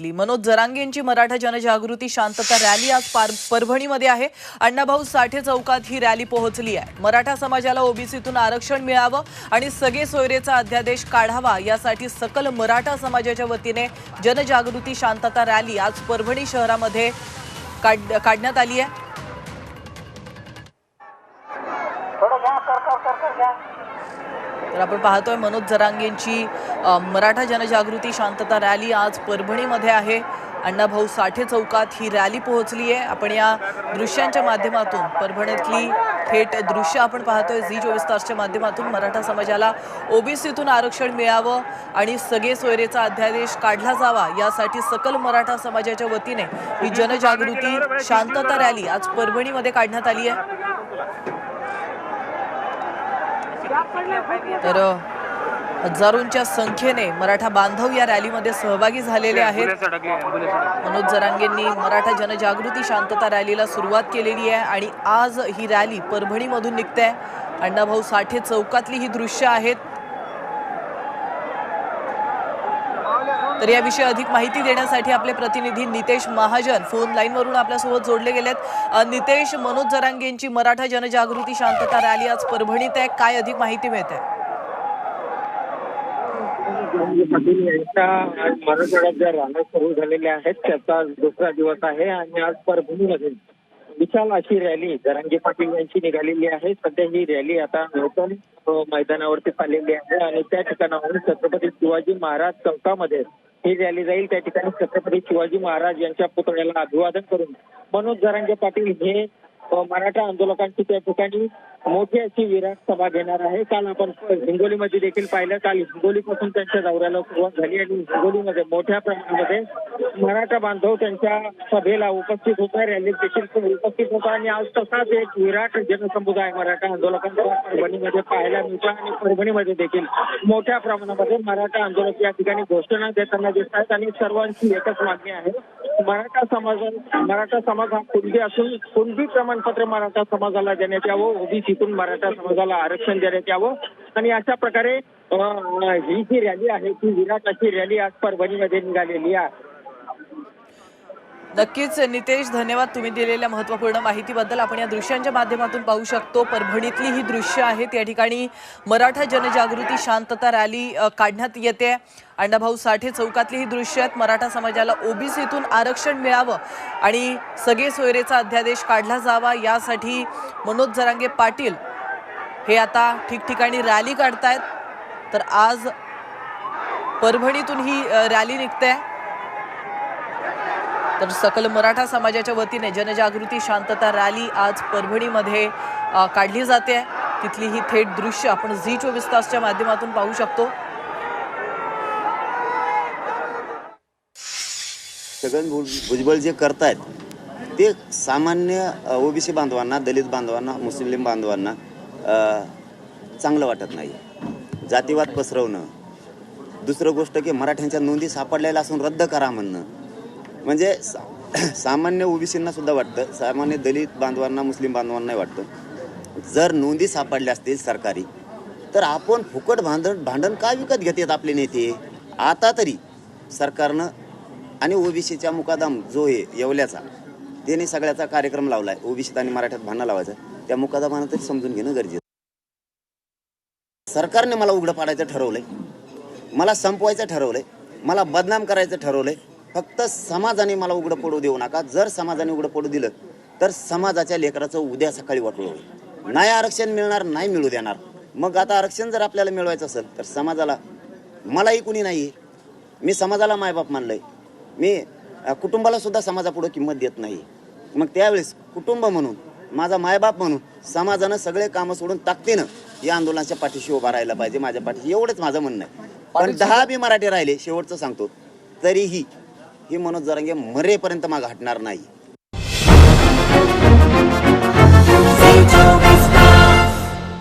घेतली. मनोज जरांगेंची मराठा जनजागृती शांतता रॅली आज पार परभणीमध्ये आहे. अण्णाभाऊ साठे चौकात ही रॅली पोहोचली आहे. मराठा समाजाला ओबीसीतून आरक्षण मिळावं आणि सगळे सोयरेचा अध्यादेश काढावा यासाठी सकल मराठा समाजाच्या वतीने जनजागृती शांतता रॅली आज परभणी शहरामध्ये काढ- काढण्यात आली आहे. तर आपण पाहतोय मनोज जरांगेंची मराठा जनजागृती शांतता रॅली आज परभणीमध्ये आहे. अण्णाभाऊ साठे चौकात ही रॅली पोहोचली आहे. आपण या दृश्यांच्या माध्यमातून परभणीतली थेट दृश्य आपण पाहतोय. झी चोवीस तासच्या माध्यमातून मराठा समाजाला ओबीसीतून आरक्षण मिळावं आणि सगळे सोयरेचा अध्यादेश काढला जावा यासाठी सकल मराठा समाजाच्या वतीने ही जनजागृती शांतता रॅली आज परभणीमध्ये काढण्यात आली आहे. तर हजारोंच्या संख्येने मराठा बांधव या रॅलीमध्ये सहभागी झालेले आहेत. मनोज जरांगेंनी मराठा जनजागृती शांतता रॅलीला सुरुवात केलेली आहे आणि आज ही रॅली परभणीमधून निघते आहे. अण्णाभाऊ साठे चौकातली ही दृश्य आहेत. तर याविषयी अधिक माहिती देण्यासाठी आपले प्रतिनिधी नितेश महाजन फोन लाईनवरून आपल्यासोबत जोडले गेलेत. नितेश मनोज जरांगेंची मराठा जनजागृती शांतता रॅली आज परभणीत आहे. काय अधिक माहिती मिळते? पाटील यांच्या आज मराठवाड्यात ज्या रांगा सुरू झालेल्या आहेत त्याचा दुसरा दिवस आहे आणि आज परभणीमध्ये विशाल अशी रॅली जरांगे पाटील यांची निघालेली आहे. सध्या ही रॅली आता नौतन मैदानावरती चाललेली आहे आणि त्या ठिकाणाहून छत्रपती शिवाजी महाराज चौकामध्ये ही रॅली जाईल. त्या ठिकाणी छत्रपती शिवाजी महाराज यांच्या पुतळ्याला अभिवादन करून मनोज जरांगे पाटील हे मराठा आंदोलकांची त्या ठिकाणी मोठी अशी विराट सभा घेणार आहे. काल आपण हिंगोलीमध्ये देखील पाहिलं. काल हिंगोलीपासून त्यांच्या दौऱ्याला सुरुवात झाली आणि हिंगोलीमध्ये मोठ्या प्रमाणामध्ये मराठा बांधव त्यांच्या सभेला उपस्थित होता रॅलीत देखील उपस्थित होता आणि आज तसाच एक विराट जनसमुदाय मराठा आंदोलकांचा परभणीमध्ये पाहायला मिळतो आणि परभणीमध्ये देखील मोठ्या प्रमाणामध्ये मराठा आंदोलक या ठिकाणी घोषणा देताना दिसतात आणि सर्वांची एकच मागणी आहे. मराठा समाजाला मराठा समाज हा कुणबी असून कुणबी प्रमाणपत्र मराठा समाजाला देण्यात यावं ओबीसीतून मराठा समाजाला आरक्षण देण्यात यावं. आणि अशा प्रकारे ही जी रॅली आहे ती विराट अशी रॅली आज परभणीमध्ये निघालेली आहे. नक्कीच नितेश धन्यवाद तुम्ही दिलेल्या महत्त्वपूर्ण माहितीबद्दल. आपण या दृश्यांच्या माध्यमातून पाहू शकतो. परभणीतली ही दृश्य आहेत या ठिकाणी मराठा जनजागृती शांतता रॅली काढण्यात येते. अण्णाभाऊ साठे चौकातली ही दृश्य आहेत. मराठा समाजाला ओबीसीतून आरक्षण मिळावं आणि सगळे सोयरेचा अध्यादेश काढला जावा यासाठी मनोज जरांगे पाटील हे आता ठिकठिकाणी रॅली काढतायत. तर आज परभणीतून ही रॅली निघते. तर सकल मराठा समाजाच्या वतीने जनजागृती शांतता रॅली आज परभणीमध्ये काढली जाते. तिथली ही थेट दृश्य आपण झी चोवीस तासच्या माध्यमातून पाहू शकतो. छगन भुजबळ जे करतायत ते सामान्य ओबीसी बांधवांना दलित बांधवांना मुस्लिम बांधवांना चांगलं वाटत नाही. जातीवाद पसरवणं दुसरं गोष्ट की मराठ्यांच्या नोंदी सापडलेल्या असून रद्द करा म्हणणं म्हणजे सा- सामान्य ओबीसींना सुद्धा वाटतं सामान्य दलित बांधवांना मुस्लिम बांधवांनाही वाटतं. जर नोंदी सापडल्या असतील सरकारी तर आपण फुकट भांडण भांडण का विकत घेतात आपले नेते? आता तरी सरकारनं आणि ओबीसीचा मुकादम जो आहे येवल्याचा त्याने सगळ्याचा कार्यक्रम लावलाय. ओबीसीत आणि मराठ्यात भांडण लावायचं. त्या मुकादमानं तरी समजून घेणं गरजेचं सरकारने मला उघडं पाडायचं ठरवलंय. मला संपवायचं ठरवलंय. मला बदनाम करायचं ठरवलंय. फक्त समाजाने मला उघडं पडू देऊ नका. जर समाजाने उघडं पडू दिलं तर समाजाच्या लेकराचं उद्या सकाळी वाटलं होईल. नाही आरक्षण मिळणार नाही मिळू देणार. मग आता आरक्षण जर आपल्याला मिळवायचं असेल तर समाजाला मलाही कुणी नाही मी समाजाला मायबाप मानलंय. मी अ, कुटुंबाला सुद्धा समाजापुढे किंमत देत नाही. मग त्यावेळेस कुटुंब म्हणून माझा मायबाप म्हणून समाजानं सगळे कामं सोडून ताकदीनं या आंदोलनाच्या पाठीशी उभा राहायला पाहिजे माझ्या पाठीशी. एवढंच माझं म्हणणं आहे. पण दहा बी मराठी राहिले शेवटचं सांगतो. तरीही ही मनोज जरंगे मरेपर्यंत माग हटणार नाही.